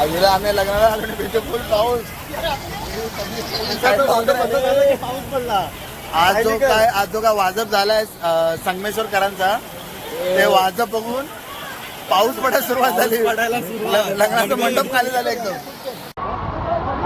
आम्ही आम्ही लग्नाला आलो फुल पाऊस. आज जो काय आज जो काय वाजप झालाय संगमेश्वरकरांचा ते वाजप बघून पाऊस पडायला सुरुवात झाली. लग्नाचं मंडप खाली झालं एकदम.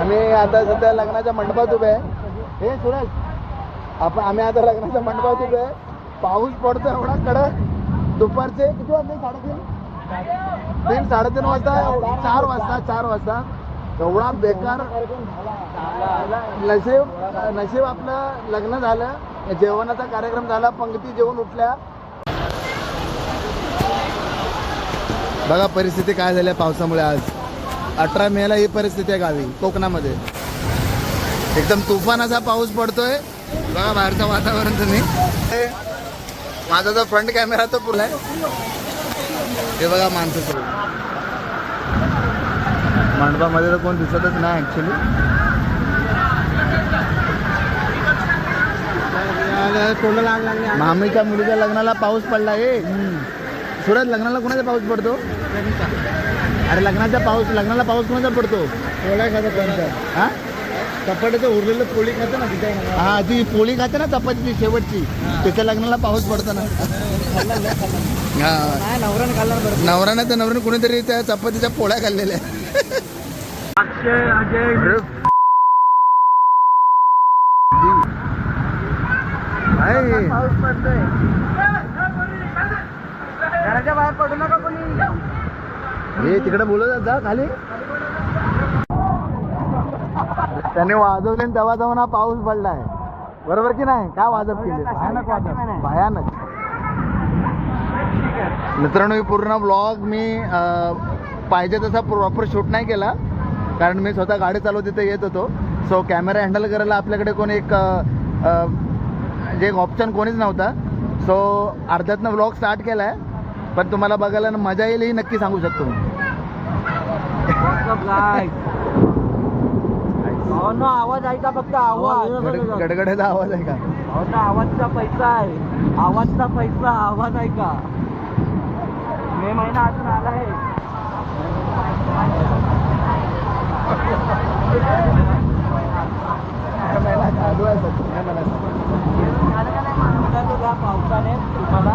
आम्ही आता सध्या लग्नाच्या मंडपात उभे आहे. हे सुरज आपण आम्ही आता लग्नाच्या मंडपात उभे आहे. पाऊस पडतो एवढा कडक. दुपारचे किती वाजले? साडेतीन? तीन साडेतीन वाजता चार वाजता चार वाजता. एवढा बेकार नशीब नशीब आपलं लग्न झालं. जेवणाचा कार्यक्रम झाला पंक्ती जेवण उठल्या. बघा परिस्थिती काय झाली पावसामुळे आज. अठरा मेला ही परिस्थिती आहे गावी कोकणामध्ये. एकदम तुफान असा पाऊस पडतोय. बघा बाहेरचं वातावरण तुम्ही. हे माझा जो फ्रंट कॅमेरा तो पुढला आहे. हे बघा माणसं सगळी मंडपामध्ये तर कोण दिसतच नाही ऍक्च्युली मामीच्या मुलीच्या लग्नाला पाऊस पडला हे सुरत लग्नाला कोणाचा पाऊस पडतो? अरे लग्नाचा पाऊस लग्नाला पाऊस कोणाचा पडतो? हा? चपाट्याचं उरलेलं पोळी खातं ना तिथे. हा ती पोळी खाते ना चपातीची शेवटची. त्याच्या लग्नाला पाऊस पडतो ना हा. नवराने तर नवऱ्याने कुणीतरी त्या चपातीच्या पोळ्या खाल्लेल्या अरे, आहे. बाहेर पडू नका कोणी. हे तिकडे बोलत जा खाली. त्याने वाजवले तेव्हा तेव्हा ना पाऊस पडलाय. बरोबर की नाही? काय वाजव केले? भयानक वाजव भयानक. मित्रांनो ही पूर्ण ब्लॉग मी पाहिजे तसा प्रॉपर शूट नाही केला. कारण मी स्वतः गाडी चालवत तिथे येत होतो. सो कॅमेरा हँडल करायला आपल्याकडे कोण एक जे एक ऑप्शन कोणीच नव्हता. सो अर्ध्यातनं ब्लॉग स्टार्ट केला आहे पण तुम्हाला बघायला मजा येईल ही नक्की सांगू शकतो मी. हो ना आवाज ऐका फक्त आवाज. गड- गडगडाचा आवाज आहे का हो ना आवाजचा पैसा आहे. आवाजचा पैसा आवाज ऐका. मे महिना अजून आला आहे. आहे पावसाने तुम्हाला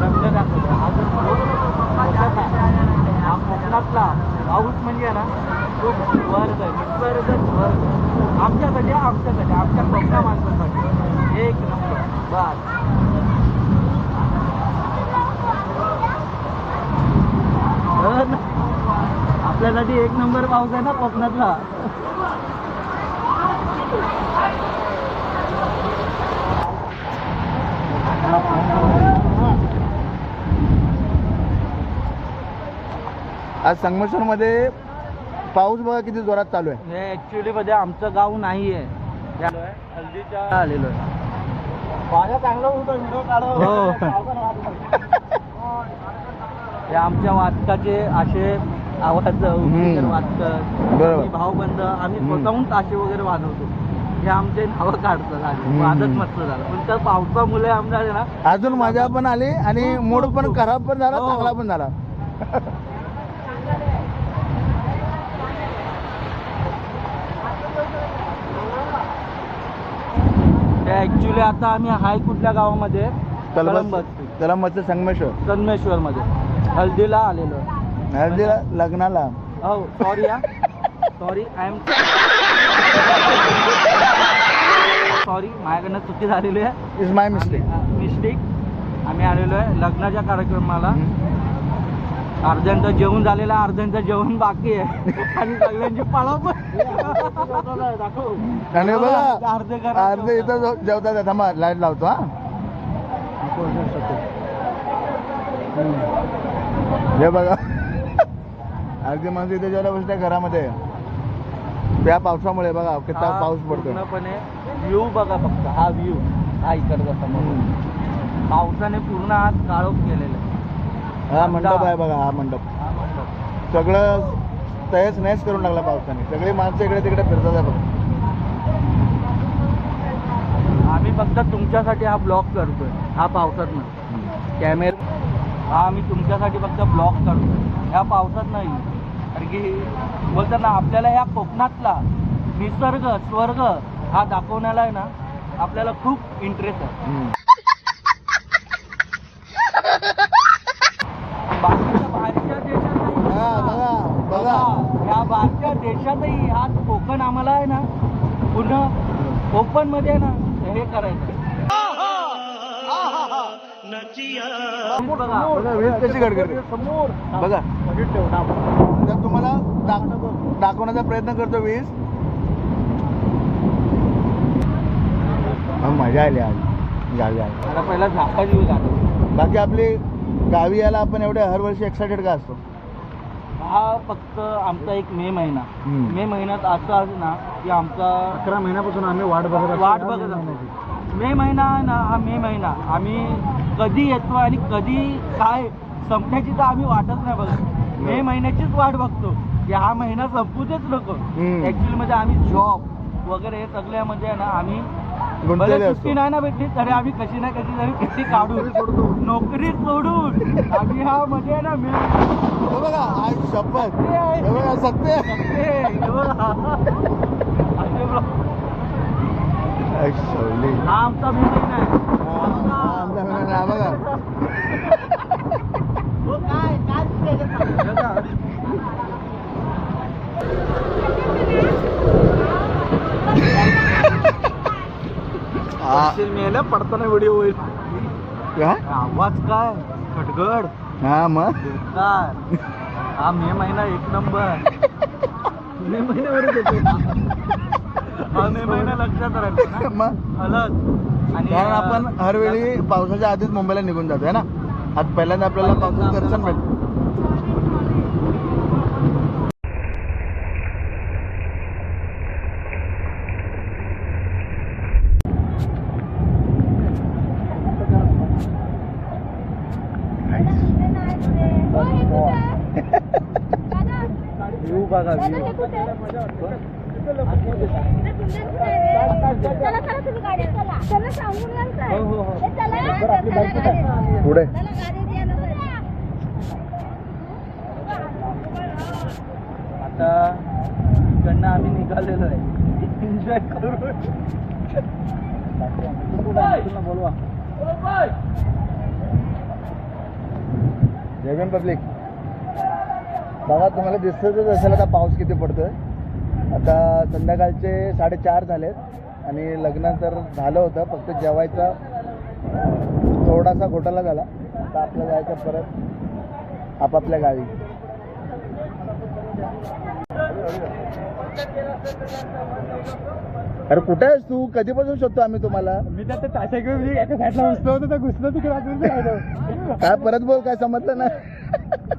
रंग आहे. हा कोकणातला पाऊस म्हणजे ना तो स्वर्ग आहे. निसर्ग स्वर्ग. आमच्यासाठी आमच्यासाठी आमच्या कोकणा माणसासाठी. एक नंबर. बस. ना. आपल्यासाठी एक नंबर पाऊस आहे ना कोकणातला. आज संगमेश्वरमध्ये पाऊस बघा किती जोरात चालू आहे हे ऍक्च्युली मध्ये आमचं गाव नाही आहे हल्दीच्या आलेलो आहे माझा चांगला होतो व्हिडिओ हो. हे आमच्या वादकाचे असे आवाज हम्म. वादक बरोबर. भाऊबंद आम्ही हम्म. स्वतःहून ताशे वगैरे वाजवतो हे आमचे नावं काढतात आधी हम्म. वादच मस्त झालं पण त्या पावसामुळे आमच्या ना अजून मजा पण आली आणि मूड पण खराब पण झाला हो. चांगला पण झाला ऍक्च्युली आता आम्ही हाय कुठल्या गावामध्ये? कलबस. संगमेश्वर. सन्मेश्वर मध्ये हल्दीला आलेलो. आहे. हळदीला लग्नाला. हो सॉरी या सॉरी आय एम सॉरी माझ्याकडनं चुकी झालेली आहे. इज माय मिस्टेक मिस्टेक आम्ही आलेलो आहे लग्नाच्या कार्यक्रमाला. अर्ध्यांचं जेवण झालेलं अर्ध्यांचं जेवण बाकी आहे. आणि सगळ्यांची पळापळ आणि बघा अर्धे अर्धे इथं जो- जेवतात. आता मग लाइट लावतो हा. हे बघा. अर्धी माणसं इथे जेवायला बसल्या घरामध्ये. त्या पावसामुळे बघा किती हा पाऊस पडतो पूर्णपणे व्ह्यू बघा फक्त. हा व्ह्यू हा इकडचा समोर. पावसाने पूर्ण आज काळोख केलेलं आहे. हा मंडप आहे बघा हा मंडप. सगळं तयच नाहीच करून लागला पावसाने. सगळी माणसं इकडे तिकडे फिरतात आहे बघा. आम्ही फक्त तुमच्यासाठी हा ब्लॉक करतोय हा पावसात नाही. कॅमेरा हा आम्ही तुमच्यासाठी फक्त ब्लॉक करतोय. ह्या पावसात नाही. कारण की बोलतात ना आपल्याला ह्या कोकणातला निसर्ग स्वर्ग हा दाखवण्याला आहे ना आपल्याला खूप इंटरेस्ट आहे. बाहेरच्या देशातही हा कोकण आम्हाला आहे ना पुन्हा कोकणमध्ये ना हे करायचं. बघा बघा वीज कशी गडगडते समोर. बघा. तर तुम्हाला दाख- दाखवण्याचा प्रयत्न करतो वीज हा, मजा आली आज. गावी आली मला पहिला आली. बाकी आपली गावी यायला आपण एवढे हरवर्षी एक्सायटेड का असतो? हा फक्त आमचा एक मे महिना. हम्म. मे महिन्यात असं आहे ना की आमचा अकरा महिन्यापासून आम्ही वाट बघत वाट बघत मे महिना आहे ना हा मे महिना. आम्ही कधी येतो आणि कधी काय संपण्याची तर आम्ही वाटच नाही बघत. मे महिन्याचीच वाट बघतो. की हा महिना संपू देच नको. हम्म. ऍक्च्युली मध्ये आम्ही जॉब वगैरे हे सगळ्यामध्ये आहे ना आम्ही गुंतलेले सुट्टी असतो नाही ना भेटली तरी आम्ही कशी ना कशी तरी सुट्टी काढून नोकरी सोडून आम्ही हा मध्ये आहे ना मे हे बघा आज शपथ सत्य. हे बघा सत्य. हे बघा. असे बघ. आई, शौली. हा आमचा हा, हा, आहे, बघा बघा. पडशील मेल्या पडताना व्हिडिओ होईल. काय आवाज काय? खटगड. हा मग? बेकार. हा मे महिना एक नंबर. मे हा मे महिना लक्षात राहील मग? अलग. आणि कारण आपण हर वेळी पावसाच्या आधीच मुंबईला निघून जातो है ना? आज पहिल्यांदा आपल्याला पावसाचं दर्शन भेटतं व्ह्यू बघा व्ह्यू चला चला तुम्ही गाडी चला चला सांगून घाल काय. हो, हो, हो. ए, चला चला पुढे. आता इकडनं आम्ही निघालेलो आहे. एन्जॉय करू. बोलवा. जगन पब्लिक. बघा तुम्हाला दिसतच असेल आता पाऊस किती पडतोय. आता संध्याकाळचे साडेचार झालेत आणि लग्न तर झालं होतं फक्त जेवायचा थोडासा घोटाळा झाला. आता आपलं जायचं परत आपापल्या गावी. अरे कुठे आहेस तू? कधीपासून शोधतो आम्ही तुम्हाला? मी त्या ताशा घेऊन एका साईडला बसलो होतो तर घुसलो तिकडे काय परत बोल काय समजलं ना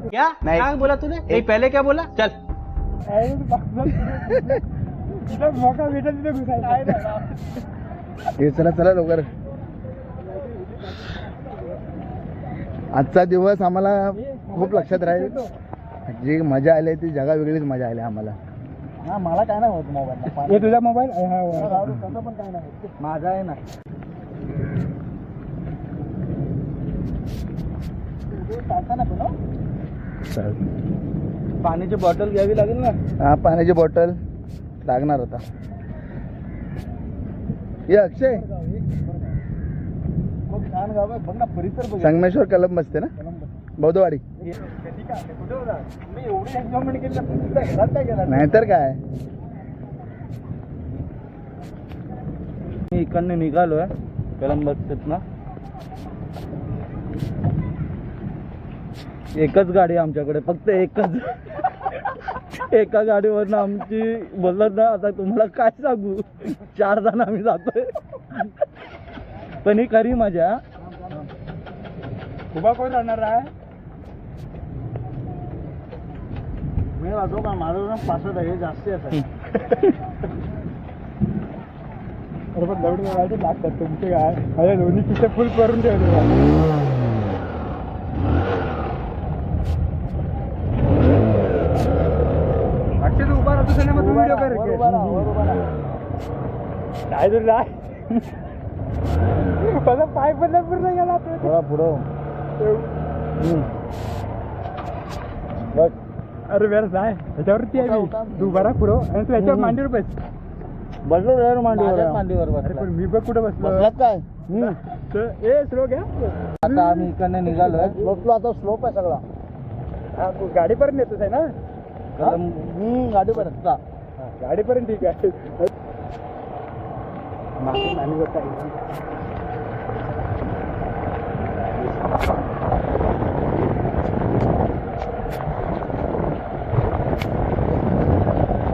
क्या नहीं। क्या बोला तूने? नहीं पहले क्या बोला? चल. मौका भेटा तिथे घुसायला हे चला चला लवकर. आजचा दिवस आम्हाला खूप लक्षात राहील. जी मजा आली ती जगा वेगळीच मजा आली आम्हाला. हा मला काय नाही होत मोबाईल हे तुझा मोबाईल पण काय नाही. माझा आहे ना. पाण्याची बॉटल घ्यावी लागेल ना? हा पाण्याची बॉटल लागणार होता ये अक्षय. खूप छान गाव आहे. बघ ना परिसर बघ. संगमेश्वर कलम बसते ना? बौद्धवाडी. कुठे होता? मी एवढी एन्जॉयमेंट केली पण तुझ्या घरात काय गेला नाहीतर काय? मी इकडनं निघालोय. कलंबसत ना एकच गाडी आहे आमच्याकडे फक्त एकच एका गाडीवरनं आमची बोलत ना आता तुम्हाला काय सांगू चार जण आम्ही जातोय पण ही खरी मजा उभा कोण राहणार आहे मी वाटतो का माझं ना पासष्ट आहे जास्ती अरे दौड मारायचं लागतात तुमचे काय माझ्या दोन्ही किस्से फुल करून ठेवले अक्षय उभा राहतो त्याने मग व्हिडिओ कर काय तरी राय माझा पाय पण पूर्ण गेला थोडा पुढं. बघ. अरे वेळ जाय. ह्याच्यावरती आहे तू बरा पुढं. आणि तू ह्याच्यावर मांडीवर बस. बसलो रे मांडीवर. मांडीवर अरे पण मी बघ कुठं बसलो. बसलात काय? ए स्लो घ्या. आता आम्ही इकडनं निघालोय. बसलो आता स्लोप आहे सगळा. हा, तू गाडीपर्यंत येतोस आहे ना? हम्म, गाडीपर्यंत. हा, गाडीपर्यंत ठीक आहे. आणि काय.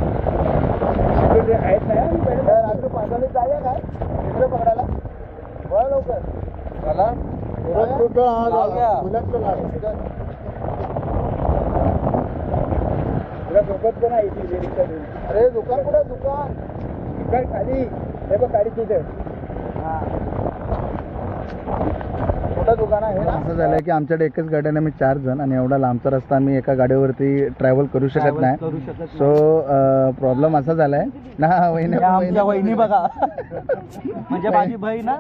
आपले जे आहेत ना पहिले काय रात्री पाण्याने जाऊया काय इकडे पकडायला बरं लवकर चला उलट तुटं, हा, जाऊया. उलट तुटं गाडी. तुला सोबत पण आहे ती रिक्षा देऊन. अरे दुकान कुठे दुकान दुकान खाली हे बघ गाडी तिथं. कुठं दुकान आहे असं झालंय की आमच्याकडे एकच गाडी आहे आम्ही चार जण आणि एवढा लांबचा रस्ता आम्ही एका गाडीवरती ट्रॅव्हल करू शकत नाही. करू शकत सो प्रॉब्लेम असा झालाय. ना वहिनी नाही. आमच्या वहिनी. बघा. म्हणजे माझी बहीण ना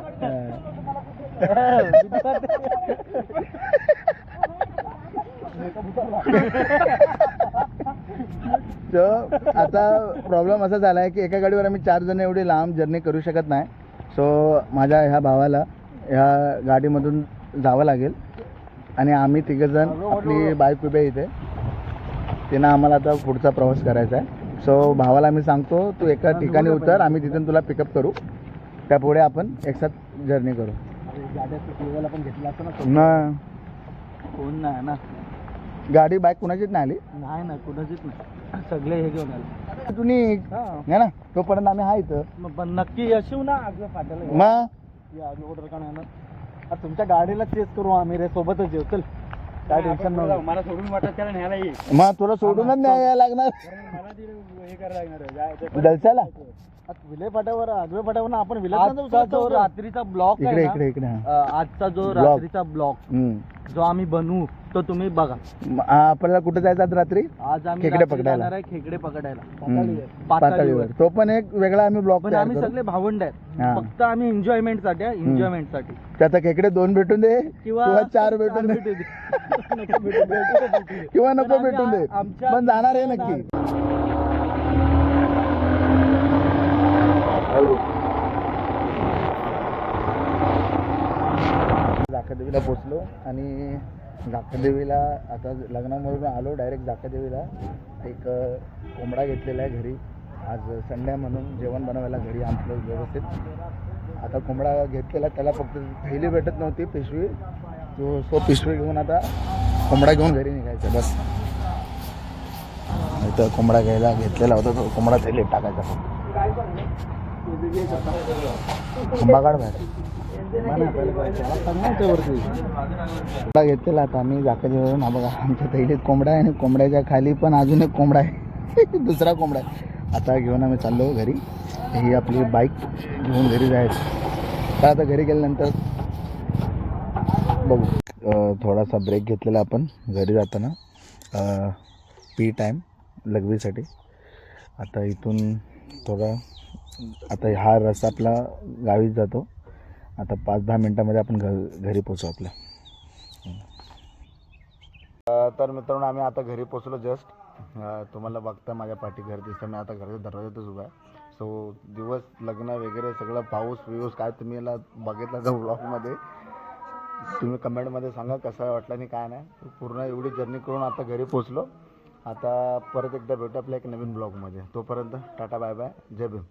सो आता प्रॉब्लेम असा झालाय की एका गाडीवर आम्ही चार जण एवढी लांब जर्नी करू शकत नाही. सो माझ्या ह्या भावाला ह्या गाडीमधून जावं लागेल. आणि आम्ही तिघंजण आपली बाईक उभी आहे इथे. तिनं आम्हाला आता पुढचा प्रवास करायचा आहे. सो भावाला मी सांगतो तू एका ठिकाणी उतर आम्ही तिथून तुला पिकअप करू. त्यापुढे आपण एकसाथ जर्नी करू. ना. कोण नाही ना. गाडी बाईक कुणाचीच नाही आली? नाही ना कुणाचीच नाही. सगळे हे घेऊन आले. तुम्ही हा. ना तोपर्यंत आम्ही आहे इथं. मग पण नक्की येशील ना? आग फाटायला मग? या का नाही ना आता तुमच्या गाडीला चेस करू आम्ही रे सोबतच येऊ. चल. काय टेन्शन नाही. मला सोडून वाटत त्याला न्यायला ये मग तुला सोडूनच नाही यायला लागणार. मला तिथे दलसाला विले फाट्यावर आगवे फाट्यावर आपण विले आजचा जो रात्रीचा ब्लॉक इकडे इकडे इकडे हा. अं, आजचा जो Block. रात्रीचा ब्लॉक हम्म. जो आम्ही बनवू तो तुम्ही बघा म- आ, आपल्याला कुठे जायचं आज रात्री आज आम्ही खेकडे रात्री पकडायला. जाणार आहे खेकडे पकडायला. पाताळीवर. पाताळीवर तो पण एक वेगळा आम्ही ब्लॉक पण आम्ही सगळे भावंड हा. आहेत फक्त आम्ही एन्जॉयमेंटसाठी एन्जॉयमेंटसाठी त्याचा खेकडे दोन भेटून दे किंवा चार भेटून दे भेटू दे. नको भेटू दे, नको भेटू दे. किंवा पण नको आम्ही भेटून दे आमच्या- पण जाणार आहे नक्की जाकादेवीला पोचलो आणि जाकादेवीला आता लग्नामधून आलो डायरेक्ट जाकादेवीला एक कोंबडा घेतलेला आहे घरी. आज संडे म्हणून जेवण बनवायला घरी आमचं व्यवस्थित. आता कोंबडा घेतलेला त्याला फक्त थैली भेटत नव्हती पिशवी. तो सो पिशवी घेऊन आता कोंबडा घेऊन घरी निघायचं बस. तर कोंबडा घ्यायला घेतलेला होता तो कोंबडा थैलीत टाकायचा. फक्त बाहेर. घेतलेला आता आम्ही जाकाजीवरून हा बघा आमच्या थैलीत कोंबडा आहे आणि कोंबड्याच्या खाली पण अजून एक कोंबडा आहे. दुसरा कोंबडा आहे. आता घेऊन आम्ही चाललो घरी. ही आपली बाईक घेऊन घरी जायचं. तर आता घरी गेल्यानंतर बघू. थोडासा ब्रेक घेतलेला आपण घरी जाताना. पी टाईम लघवीसाठी आता इथून थोडा आता हा रस्ता आपला गावीच जातो. आता पाच दहा मिनटामध्ये आपण घ घरी पोचू आपल्या. तर मित्रांनो आम्ही आता घरी पोचलो जस्ट तुम्हाला बघता माझ्या पाठी घर दिसतं. मी आता घराच्या दरवाजातच उभा आहे. सो दिवस लग्न वगैरे सगळं पाऊस विऊस काय तुम्ही याला बघितला तर ब्लॉगमध्ये तुम्ही कमेंटमध्ये सांगा कसं वाटलं आणि काय नाही. पूर्ण एवढी जर्नी करून आता घरी पोचलो आता परत एकदा भेटू आपल्या एक नवीन ब्लॉगमध्ये तोपर्यंत टाटा बाय बाय. जय भीम.